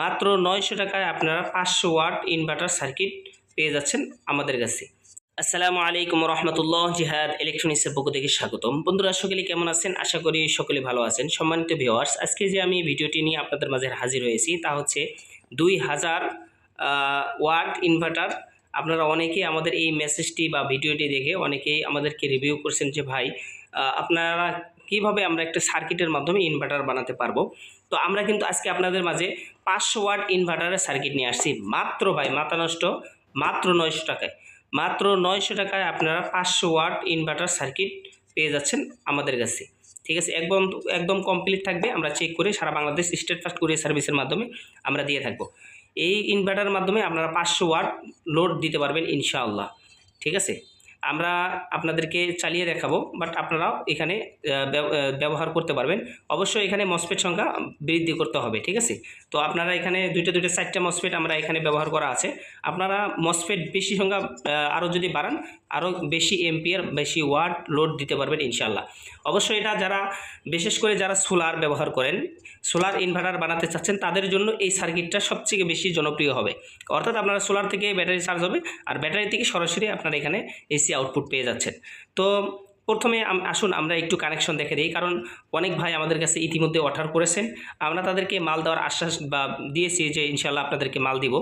মাত্র নয়শো টাকায় আপনারা পাঁচশো ওয়াট ইনভার্টার সার্কিট পেয়ে যাচ্ছেন আমাদের কাছে। আসসালামু আলাইকুম রহমতুল্লাহ জিহাদ ইলেকট্রনিক্সের পক্ষ থেকে স্বাগতম। বন্ধুরা, সকলে কেমন আছেন? আশা করি সকলে ভালো আছেন। সম্মানিত ভিওয়ার্স আজকে যে আমি ভিডিওটি নিয়ে আপনাদের মাঝে হাজির হয়েছি তা হচ্ছে দুই হাজার ওয়াট ইনভার্টার আপনারা অনেকেই আমাদের এই মেসেজটি বা ভিডিওটি দেখে অনেকেই আমাদেরকে রিভিউ করছেন যে, ভাই আপনারা কীভাবে আমরা একটা সার্কিটের মাধ্যমে ইনভার্টার বানাতে পারব? তো আমরা কিন্তু আজকে আপনাদের মাঝে পাঁচশো ওয়াট ইনভার্টারের সার্কিট নিয়ে আসছি। মাত্র ভাই, মাথা নষ্ট, মাত্র নয়শো টাকায়। মাত্র নয়শো টাকায় আপনারা পাঁচশো ওয়াট ইনভার্টার সার্কিট পেয়ে যাচ্ছেন আমাদের কাছে। ঠিক আছে, একদম একদম কমপ্লিট থাকবে। আমরা চেক করে সারা বাংলাদেশ স্টেট ফাস্ট কুরিয়ার সার্ভিসের মাধ্যমে আমরা দিয়ে থাকব। এই ইনভার্টারের মাধ্যমে আপনারা পাঁচশো ওয়াট লোড দিতে পারবেন ইনশাআল্লাহ। ঠিক আছে? আমরা আপনাদেরকে চালিয়ে দেখাবো বাট আপনারাও এখানে ব্যব- ব্যবহার করতে পারবেন। অবশ্যই এখানে মসপেট সংখ্যা বৃদ্ধি করতে হবে, ঠিক আছে? তো আপনারা এখানে দুইটা দুইটা, চারটা মসপেট আমরা এখানে ব্যবহার করা আছে। আপনারা মসপেট বেশি সংখ্যা আরও যদি বাড়ান, আরও বেশি এমপিয়ার বেশি ওয়াট লোড দিতে পারবেন ইনশাল্লাহ অবশ্যই এটা যারা, বিশেষ করে যারা সোলার ব্যবহার করেন সোলার ইনভার্টার বানাতে চাচ্ছেন, তাদের জন্য এই সার্কিটটা সবথেকে বেশি জনপ্রিয় হবে। অর্থাৎ আপনারা সোলার থেকে ব্যাটারি চার্জ হবে, আর ব্যাটারি থেকে সরাসরি আপনারা এখানে এসি আউটপুট পেয়ে যাচ্ছেন। তো প্রথমে আসুন আমরা একটু কানেকশন দেখে দিই, কারণ অনেক ভাই আমাদের কাছে ইতিমধ্যে অর্ডার করেছেন। আমরা তাদেরকে মাল দেওয়ার আশ্বাস বা দিয়েছি যে ইনশাল্লাহ আপনাদেরকে মাল দিব।